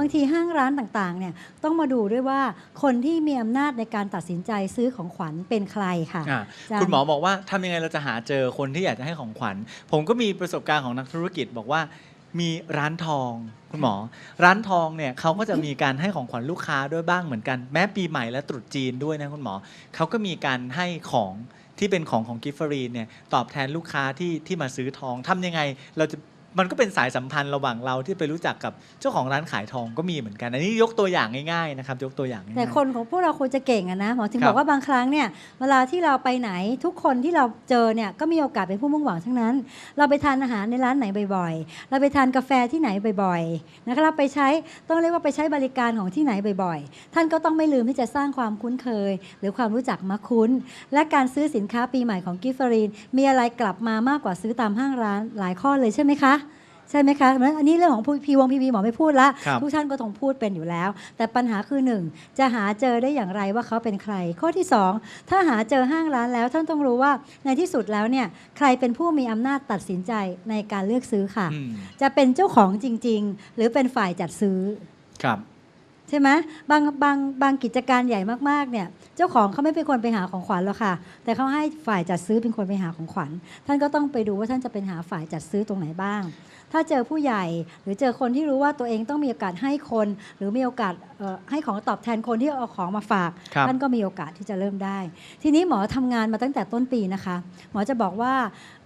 บางทีห้างร้านต่างๆเนี่ยต้องมาดูด้วยว่าคนที่มีอำนาจในการตัดสินใจซื้อของขวัญเป็นใครค่ะ อะจ้ะคุณหมอบอกว่าทำยังไงเราจะหาเจอคนที่อยากจะให้ของขวัญ ผมก็มีประสบการณ์ของนักธุรกิจบอกว่ามีร้านทองคุณหมอ ร้านทองเนี่ยเขาก็จะมีการให้ของขวัญลูกค้าด้วยบ้างเหมือนกัน แม้ปีใหม่และตรุษจีนด้วยนะคุณหมอเขาก็มีการให้ของที่เป็นของของกิฟฟรีนเนี่ยตอบแทนลูกค้าที่ที่มาซื้อทองทำยังไงเราจะ มันก็เป็นสายสัมพันธ์ระหว่างเราที่ไปรู้จักกับเจ้าของร้านขายทองก็มีเหมือนกัน อันนี้ยกตัวอย่างง่ายๆนะครับ ยกตัวอย่างง่ายๆ แต่คนของพวกเราควรจะเก่งอะนะหมอถึงครับบอกว่าบางครั้งเนี่ยเวลาที่เราไปไหนทุกคนที่เราเจอเนี่ยก็มีโอกาสเป็นผู้มุ่งหวังทั้งนั้น เราไปทานอาหารในร้านไหนบ่อยๆ เราไปทานกาแฟที่ไหนบ่อยๆนะคะเราไปใช้ต้องเรียกว่าไปใช้บริการของที่ไหนบ่อยๆ ท่านก็ต้องไม่ลืมที่จะสร้างความคุ้นเคย หรือความรู้จักมาคุ้น และการซื้อสินค้าปีใหม่ของกิฟฟรีนมีอะไรกลับมามากกว่าซื้อตามห้างร้านหลายข้อเลยใช่ไหมคะ ใช่ไหมคะเพราะฉะนั้นอันนี้เรื่องของพีวงพีวีหมอไม่พูดละครับทุกท่านก็ต้องพูดเป็นอยู่แล้ว แต่ปัญหาคือหนึ่งจะหาเจอได้อย่างไรว่าเขาเป็นใคร ข้อที่สองถ้าหาเจอห้างร้านแล้ว ท่านต้องรู้ว่าในที่สุดแล้วเนี่ยใครเป็นผู้มีอำนาจตัดสินใจในการเลือกซื้อค่ะอืมจะเป็นเจ้าของจริง ๆ หรือเป็นฝ่ายจัดซื้อครับ ใช่ไหมบางบางบางกิจการใหญ่มากๆเนี่ยเจ้าของเขาไม่เป็นคนไปหาของขวัญหรอกค่ะ แต่เขาให้ฝ่ายจัดซื้อเป็นคนไปหาของขวัญ ท่านก็ต้องไปดูว่าท่านจะเป็นหาฝ่ายจัดซื้อตรงไหนบ้าง ถ้าเจอผู้ใหญ่หรือเจอคนที่รู้ว่าตัวเองต้องมีโอกาสให้คน หรือมีโอกาสเอ่อให้ของตอบแทนคนที่เอาของมาฝากครับท่านก็มีโอกาสที่จะเริ่มได้ ทีนี้หมอทำงานมาตั้งแต่ต้นปีนะคะ หมอจะบอกว่า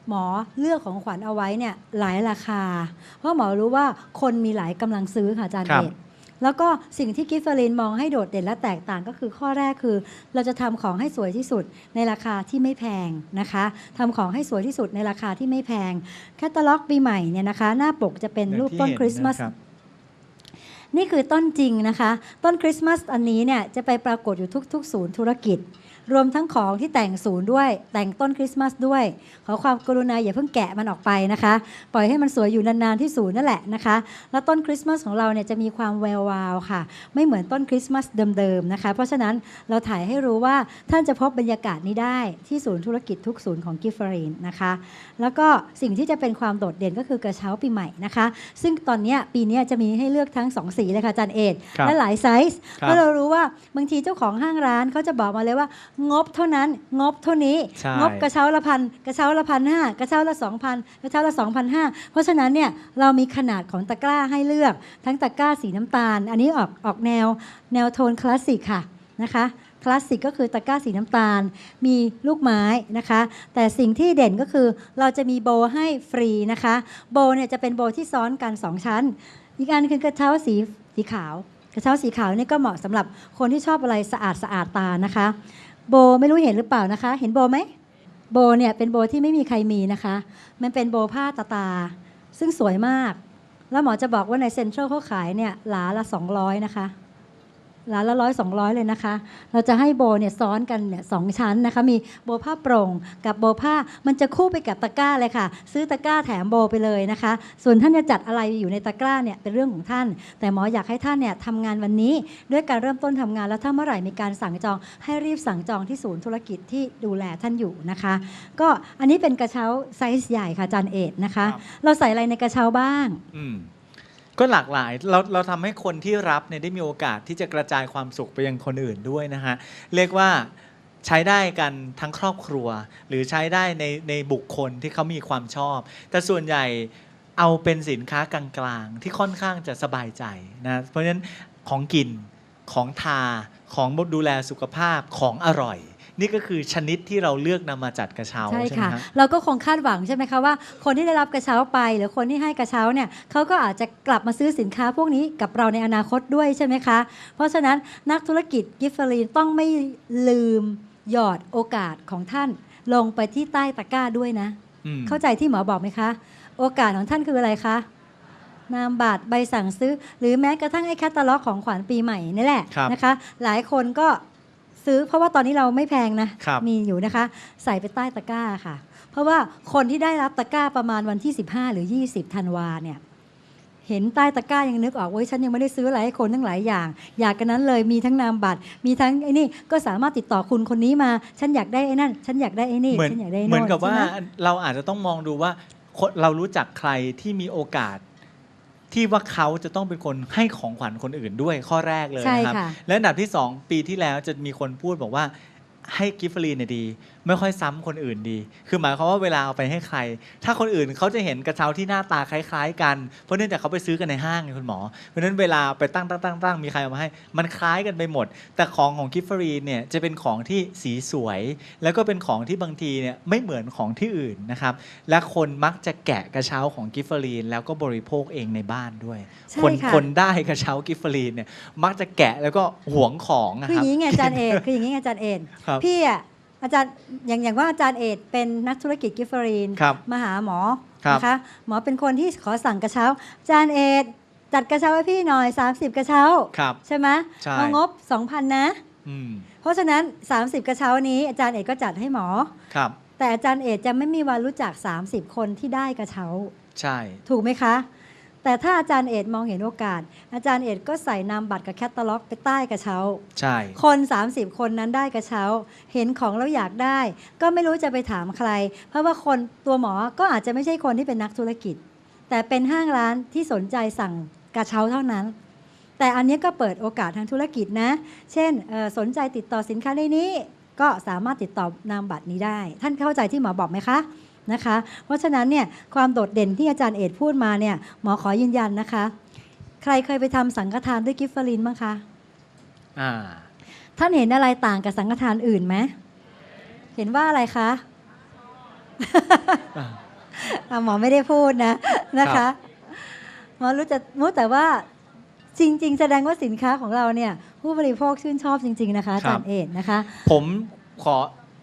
หมอเลือกของขวัญเอาไว้เนี่ยหลายราคา เพราะหมอรู้ว่าคนมีหลายกำลังซื้อค่ะอาจารย์ครับเอก แล้วก็สิ่งที่กิฟเฟอรินมองให้โดดเด่นและแตกต่างก็คือข้อแรกคือ เราจะทำของให้สวยที่สุดในราคาที่ไม่แพงนะคะทำของให้สวยที่สุดในราคาที่ไม่แพงแคตตาล็อกปีใหม่เนี่ยนะคะ หน้าปกจะเป็นรูปต้นคริสต์มาสอย่างที่เห็นนะครับนี่คือต้นจริงนะคะ ต้นคริสต์มาสอันนี้เนี่ยจะไปปรากฏอยู่ทุก ๆ ศูนย์ธุรกิจ รวมทั้งของที่แต่งศูนย์ด้วย แต่งต้นคริสต์มาสด้วย ขอความกรุณาอย่าเพิ่งแกะมันออกไปนะคะ ปล่อยให้มันสวยอยู่นานๆที่ศูนย์นั่นแหละนะคะ แล้วต้นคริสต์มาสของเราเนี่ยจะมีความแวววาวค่ะ ไม่เหมือนต้นคริสต์มาสเดิมๆนะคะ เพราะฉะนั้นเราถ่ายให้รู้ว่าท่านจะพบบรรยากาศนี้ได้ที่ศูนย์ธุรกิจทุกศูนย์ของกิฟฟรีนนะคะ แล้วก็สิ่งที่จะเป็นความโดดเด่นก็คือกระเช้าปีใหม่นะคะ ซึ่งตอนเนี้ยปีเนี้ยจะมีให้เลือกทั้ง 2 สีเลยค่ะอาจารย์เอกครับและหลายไซส์ครับเพราะเรารู้ว่าบางทีเจ้าของห้างร้านเขาจะบอกมาเลยว่างบเท่านั้นงบเท่านี้ ใช่ งบกระเช้าละพันกระเช้าละพันห้ากระเช้าละสองพันกระเช้าละสองพันห้าเพราะฉะนั้นเนี่ยเรามีขนาดของตะกร้าให้เลือก ทั้งตะกร้าสีน้ำตาล อันนี้ออกออกแนวแนวโทนคลาสสิกค่ะนะคะคลาสสิกก็คือตะกร้าสีน้ำตาล มีลูกไม้นะคะ แต่สิ่งที่เด่นก็คือเราจะมีโบว์ให้ฟรีนะคะ โบว์เนี่ยจะเป็นโบว์ที่ซ้อนกัน2ชั้น อีกอันคือกระเช้าสีสีขาว กระเช้าสีขาวเนี่ยก็เหมาะสำหรับคนที่ชอบอะไรสะอาดสะอาดตานะคะ โบไม่รู้เห็นหรือเปล่านะคะ เห็นโบไหมโบเนี่ยเป็นโบที่ไม่มีใครมีนะคะ มันเป็นโบผ้าตาตา ซึ่งสวยมาก แล้วหมอจะบอกว่าในเซ็นทรัลเขาขายเนี่ยหลาละ 200 นะคะ หลาละร้อยสองร้อยเลยนะคะ เราจะให้โบเนี่ยซ้อนกันเนี่ยสองชั้นนะคะ มีโบผ้าโปร่งกับโบผ้ามันจะคู่ไปกับตะกร้าเลยค่ะ ซื้อตะกร้าแถมโบไปเลยนะคะ ส่วนท่านจะจัดอะไรอยู่ในตะกร้าเนี่ยเป็นเรื่องของท่าน แต่หมออยากให้ท่านเนี่ยทำงานวันนี้ด้วยการเริ่มต้นทำงานแล้วถ้าเมื่อไหร่มีการสั่งจอง ให้รีบสั่งจองที่ศูนย์ธุรกิจที่ดูแลท่านอยู่นะคะ ก็อันนี้เป็นกระเช้าไซส์ใหญ่ค่ะอาจานเอ็ดนะคะครับเราใส่อะไรในกระเช้าบ้างอืม ก็หลากหลายเราเราทำให้คนที่รับเนี่ยได้มีโอกาสที่จะกระจายความสุขไปยังคนอื่นด้วยนะฮะเรียกว่าใช้ได้กันทั้งครอบครัว หรือใช้ได้ในในบุคคลที่เขามีความชอบ แต่ส่วนใหญ่เอาเป็นสินค้ากลางๆ ที่ค่อนข้างจะสบายใจนะเพราะฉะนั้นของกินของทาของดูแลสุขภาพของอร่อย นี่ก็คือชนิดที่เราเลือกนำมาจัดกระเช้าใช่ใช่ไหมค่ะฮะเราก็คงคาดหวังใช่ไหมคะว่าคนที่ได้รับกระเช้าไป หรือคนที่ให้กระเช้าเนี่ยเขาก็อาจจะกลับมาซื้อสินค้าพวกนี้กับเราในอนาคตด้วยใช่ไหมคะ เพราะฉะนั้นนักธุรกิจกิฟฟรีนต้องไม่ลืมหยอดโอกาสของท่าน ลงไปที่ใต้ตะกร้าด้วยนะอืมเข้าใจที่หมอบอกไหมคะ โอกาสของท่านคืออะไรคะนามบัตรใบสั่งซื้อ หรือแม้กระทั่งไอ้แคตตาล็อกของขวัญปีใหม่นี่แหละครับนะคะ หลายคนก็ ซื้อเพราะว่าตอนนี้เราไม่แพงนะครับมีอยู่นะคะ ใส่ไปใต้ตะกร้าค่ะ เพราะว่าคนที่ได้รับตะกร้าประมาณวันที่ 15 หรือ 20ธันวาเนี่ยเห็นใต้ตะกร้ายังนึกออกเว้ยฉันยังไม่ได้ซื้ออะไรให้คนทั้งหลายอย่าง อยากกันนั้นเลยมีทั้งนามบัตร มีทั้งไอ้นี่ก็สามารถติดต่อคุณคนนี้มา ฉันอยากได้ไอ้นั่น ฉันอยากได้ไอ้นี่เหมือนฉันอยากได้ไอ้เหมือนโน่นกับว่าใช่ไหมเราอาจจะต้องมองดูว่าคนเรารู้จักใครที่มีโอกาส ที่ว่าเขาจะต้องเป็นคนให้ของขวัญคนอื่นด้วยข้อแรกเลยใช่นะครับค่ะและอันดับที่ 2 ปีที่แล้วจะมีคนพูดบอกว่าให้กิฟต์ฟรีเนี่ยดี ไม่ค่อยซ้ำคนอื่นดี คือหมายความว่าเวลาเอาไปให้ใคร ถ้าคนอื่นเขาจะเห็นกระเช้าที่หน้าตาคล้ายๆ กัน เพราะเนื่องจากเขาไปซื้อกันในห้างไงคุณหมอ เพราะฉะนั้นเวลาไปตั้งตั้งตั้งตั้งมีใครเอามาให้ มันคล้ายกันไปหมด แต่ของของกิฟต์ฟรีเนี่ยจะเป็นของที่สีสวย แล้วก็เป็นของที่บางทีเนี่ยไม่เหมือนของที่อื่นนะครับ และคนมักจะแกะกระเช้าของกิฟต์ฟรีน แล้วก็บริโภคเองในบ้านด้วยใช่คนค่ะคนได้กระเช้ากิฟต์ฟรีนเนี่ยมักจะแกะแล้วก็หวงของนะคือคอรับย่างนี้ไงอาจารย์เอกคืออย่างนี้ไงอาจารย์เอกครับพี่อะ อาจารย์อย่างอย่างว่าอาจารย์เอกเป็นนักธุรกิจกิฟเฟอรีนครับมาหาหมอครับนะคะหมอเป็นคนที่ขอสั่งกระเช้า อาจารย์เอกจัดกระเช้าให้พี่หน่อย 30 กระเช้า ครับใช่ไหมใช่ เอางบ 2,000 นะ อืมเพราะฉะนั้น 30 กระเช้านี้ อาจารย์เอกก็จัดให้หมอ ครับ แต่อาจารย์เอกจะไม่มีวันรู้จัก 30 คนที่ได้กระเช้า ใช่ ถูกไหมคะ แต่ถ้าอาจารย์เอกมองเห็นโอกาส อาจารย์เอกก็ใส่นามบัตรกับแคตตาล็อกไปใต้กระเช้า ใช่ คน 30 คนนั้นได้กระเช้า เห็นของแล้วอยากได้ ก็ไม่รู้จะไปถามใคร เพราะว่าคนตัวหมอก็อาจจะไม่ใช่คนที่เป็นนักธุรกิจ แต่เป็นห้างร้านที่สนใจสั่งกระเช้าเท่านั้น แต่อันนี้ก็เปิดโอกาสทางธุรกิจนะ เช่นเอ่อสนใจติดต่อสินค้าในนี้ ก็สามารถติดต่อนามบัตรนี้ได้ ท่านเข้าใจที่หมอบอกไหมคะ นะคะ เพราะฉะนั้นเนี่ยความโดดเด่นที่อาจารย์เอกพูดมาเนี่ยหมอขอยืนยันนะคะ ใครเคยไปทำสังฆทานด้วยกิฟต์ฟลินบ้างคะอ่าท่านเห็นอะไรต่างกับสังฆทานอื่นไหมเห็นว่าอะไรคะอ่าอะหมอไม่ได้พูดนะนะครัคะบหมอรู้จะรู้แต่ว่าจริง ๆ แสดงว่าสินค้าของเราเนี่ย ผู้บริโภคชื่นชอบจริง ๆ นะคะอาจารย์เอกนะคะ ผมขอ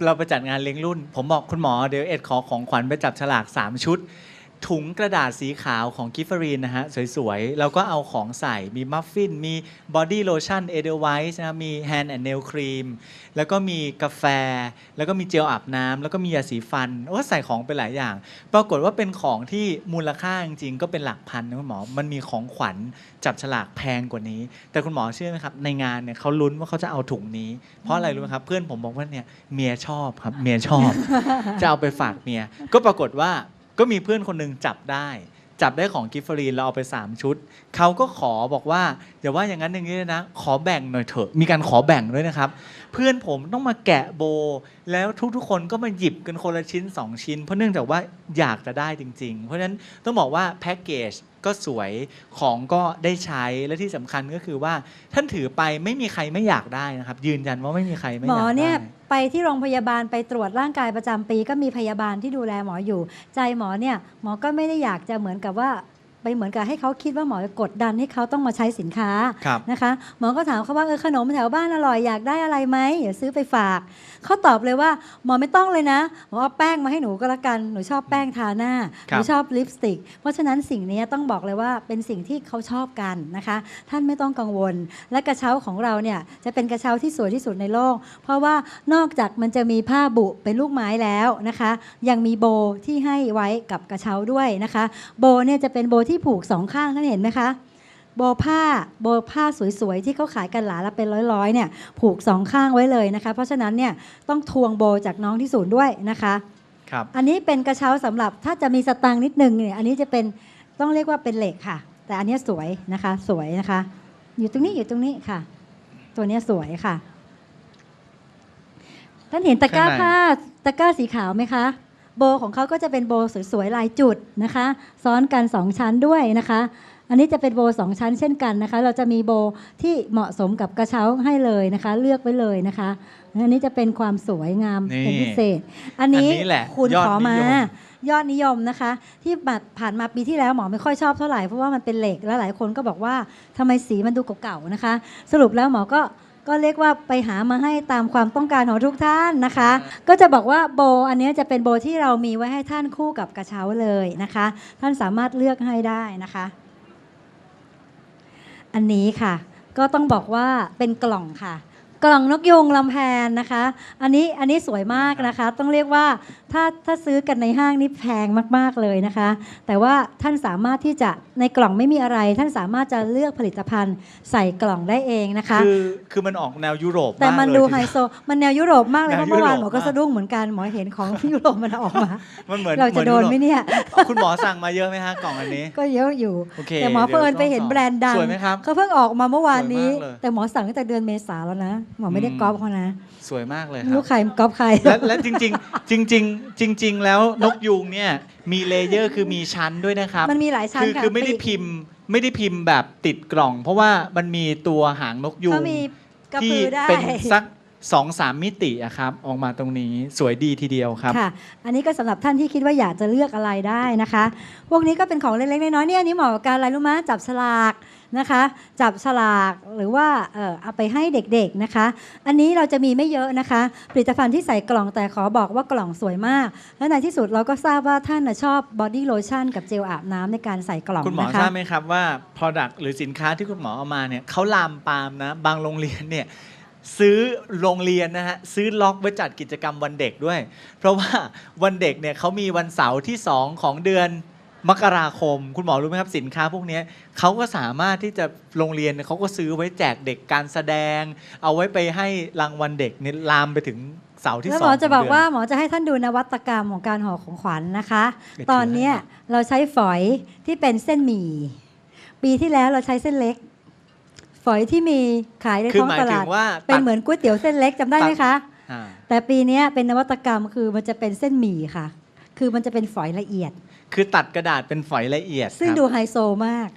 เราไปจัดงานเลี้ยงรุ่น ผมบอกคุณหมอเดี๋ยวเอ็ดขอของขวัญไปจับฉลาก 3 ชุด ถุงกระดาษสีขาวของกิฟฟรีนนะฮะ สวย ๆ แล้วก็เอาของใส่มีมัฟฟิน มีบอดี้โลชั่นเอเดลไวส์นะมีแฮนด์แอนด์เนลครีมแล้วก็มีกาแฟ แล้วก็มีเจลอาบน้ำแล้วก็มียาสีฟันโอ้ใส่ของไปหลายอย่าง ปรากฏว่าเป็นของที่มูลค่าจริงๆ ก็เป็นหลักพันนะคุณหมอ มันมีของขวัญจับฉลากแพงกว่านี้ แต่คุณหมอเชื่อไหมครับ ในงานเนี่ยเขาลุ้นว่าเขาจะเอาถุงนี้ เพราะอะไรรู้ไหมครับ เพื่อนผมบอกว่าเนี่ยเมียชอบครับเมียชอบจะเอาไปฝากเมียก็ปรากฏว่า ก็มีเพื่อนคนหนึงจับได้ จับได้ของกิฟฟรีนเราเอาไป 3 ชุด เขาก็ขอบอกว่า อย่าว่าอย่างนั้นอย่างนี้เลยนะ ขอแบ่งหน่อยเถอะ มีการขอแบ่งด้วยนะครับ เพื่อนผมต้องมาแกะโบ แล้วทุกๆ คนก็มาหยิบกันคนละชิ้น 2 ชิ้น เพราะเนื่องจากว่าอยากจะได้จริง ๆ เพราะฉะนั้นต้องบอกว่าแพ็กเกจก็สวยของก็ได้ใช้และที่สำคัญก็คือว่าท่านถือไปไม่มีใครไม่อยากได้นะครับ ยืนยันว่าไม่มีใครไม่หมอยากอได้เนี่ยไปที่โรงพยาบาลไปตรวจร่างกายประจำปี ก็มีพยาบาลที่ดูแลหมออยู่ ใจหมอเนี่ยหมอก็ไม่ได้อยากจะเหมือนกับว่า ไปเหมือนกับให้เขาคิดว่าหมอจะกดดันให้เขาต้องมาใช้สินค้าครับนะคะหมอก็ถามเขาว่าเออขนมแถวบ้านอร่อยอยากได้อะไรไหมเดี๋ยวซื้อไปฝากเขาตอบเลยว่าหมอไม่ต้องเลยนะหมอเอาแป้งมาให้หนูก็แล้วกันหนูชอบแป้งทาหน้าหครับนูชอบลิปสติก เพราะฉะนั้นสิ่งนี้ต้องบอกเลยว่าเป็นสิ่งที่เขาชอบกันนะคะ ท่านไม่ต้องกังวล และกระเช้าของเราเนี่ยจะเป็นกระเช้าที่สวยที่สุดในโลก เพราะว่านอกจากมันจะมีผ้าบุเป็นลูกไม้แล้วนะคะ ยังมีโบที่ให้ไว้กับกระเช้าด้วยนะคะ โบเนี่ยจะเป็นโบที่ผูกสองข้างท่านเห็นไหมคะโบผ้าโบผ้าสวยๆ ที่เขาขายกันหลาละเป็นร้อยๆเนี่ยผูกสองข้างไว้เลยนะคะ เพราะฉะนั้นเนี่ยต้องทวงโบจากน้องที่ศูนย์ด้วยนะคะครับอันนี้เป็นกระเช้าสำหรับถ้าจะมีสตังค์นิดนึงเนี่ยอันนี้จะเป็นต้องเรียกว่าเป็นเหล็กค่ะ แต่อันเนี้ยสวยนะคะสวยนะคะ อยู่ตรงนี้อยู่ตรงนี้ค่ะ ตัวเนี้ยสวยค่ะท่านเห็นตะกร้าข้างในผ้าตะกร้าสีขาวไหมคะ โบของเขาก็จะเป็นโบสวยๆลายจุดนะคะ ซ้อนกันสองชั้นด้วยนะคะ อันนี้จะเป็นโบสองชั้นเช่นกันนะคะ เราจะมีโบที่เหมาะสมกับกระเช้าให้เลยนะคะ เลือกไว้เลยนะคะอันนี้จะเป็นความสวยงามนี่เป็นพิเศษ อันนี้อันนี้แหละคุณยอดขอมานิยมยอดนิยมนะคะ ที่บัตรผ่านมาปีที่แล้วหมอไม่ค่อยชอบเท่าไหร่เพราะว่ามันเป็นเหล็กแล้วหลายคนก็บอกว่าทำไมสีมันดูเก่าๆนะคะ สรุปแล้วหมอก็ ก็เรียกว่าไปหามาให้ตามความต้องการของทุกท่านนะคะ ก็จะบอกว่าโบอันเนี้ยจะเป็นโบที่เรามีไว้ให้ท่านคู่กับกระเช้าเลยนะคะ ท่านสามารถเลือกให้ได้นะคะ อันนี้ค่ะ ก็ต้องบอกว่าเป็นกล่องค่ะ กล่องนกยุงลำแพนนะคะ อันนี้อันนี้สวยมากนะคะ ต้องเรียกว่าถ้าถ้าซื้อกันในห้างนี่แพงมากๆเลยนะคะ แต่ว่าท่านสามารถที่จะในกล่องไม่มีอะไร ท่านสามารถจะเลือกผลิตภัณฑ์ใส่กล่องได้เองนะคะ คือคือมันออกแนวยุโรปแต่มันากเลยดูทีไฮเยวโซมันแนวยุโรปมากเลยแนเพวราะเมื่อวานยุหมโรอปก็มากสะดุ้งเหมือนกันหมอเห็นของยุโรปมันออกมามันเหมือนเราจะโดนไหมมือเนี่ยยุโรปคุณหมอสั่งมาเยอะไหมฮะกล่องอันนี้ ก็เยอะอยู่โอเคแต่หมอเดี๋ยวเพิ่นไปเห็นต้องสอบแบรนด์ดังสวยไหมครับเขาเพิ่งออกมาเมื่อวานนี้สวยมากเลยแต่หมอสั่งตั้งแต่เดือนเมษาแล้วนะหมอไม่ได้อืมก๊อปเขานะสวยมากเลยคไม่รับรู้ใครก๊อปใคร และและจริงๆ จริง ๆ จริง ๆ แล้วนกยูงเนี่ยมีเลเยอร์คือมีชั้นด้วยนะครับ มันมีหลายชั้นคือค่ะคือไม่ได้ปีกพิมพ์ไม่ได้พิมพ์แบบติดกล่อง เพราะว่ามันมีตัวหางนกยูงเขามีกระที่พือได้ เป็นสัก สองสามมิติอะครับออกมาตรงนี้สวยดีทีเดียวครับค่ะ อันนี้ก็สำหรับท่านที่คิดว่าอยากจะเลือกอะไรได้นะคะ พวกนี้ก็เป็นของเล็กๆน้อยๆเนี่ยอันนี้เหมาะกับการอะไรรู้ไหมจับฉลากนะคะ จับฉลากหรือว่าเออเอาไปให้เด็กๆนะคะ อันนี้เราจะมีไม่เยอะนะคะ ผลิตภัณฑ์ที่ใส่กล่องแต่ขอบอกว่ากล่องสวยมาก และในที่สุดเราก็ทราบว่าท่านน่ะชอบบอดี้โลชั่นกับเจลอาบน้ำในการใส่กล่องคุณหมอนะทคะราบไหมครับว่า Product หรือสินค้าที่คุณหมอเอามาเนี่ยเขาลามปามนะบางโรงเรียนเนี่ย ซื้อโรงเรียนนะฮะซื้อล็อกไว้จัดกิจกรรมวันเด็กด้วย เพราะว่าวันเด็กเนี่ยเขามีวันเสาร์ที่ 2 ของเดือนมกราคม คุณหมอรู้ไหมครับสินค้าพวกเนี้ยเขาก็สามารถที่จะโรงเรียนเนี่ยเขาก็ซื้อไว้แจกเด็กการแสดง เอาไว้ไปให้รางวัลเด็กเนี่ยลามไปถึงเสาร์ที่แล้วสหอมงอจะบอกขงเดืนว่าหมอจะให้ท่านดูนวัตกรรมของการห่อของขวัญนะคะเดี๋ยวตอนเนี้ยถือให้เราใช้ฝอยที่เป็นเส้นหมี่ปีที่แล้วเราใช้เส้นเล็ก ฝอยที่มีขายในคือท้องหมายตถึลาดงว่าเป็นตัดเหมือนก๋วยเตี๋ยวเส้นเล็กจำได้ไหมคะอ่าแต่ปีเนี้ยเป็นนวัตกรรมคือมันจะเป็นเส้นหมี่ค่ะ คือมันจะเป็นฝอยละเอียด คือตัดกระดาษเป็นฝอยละเอียด ซึ่งครับดูไฮโซมาก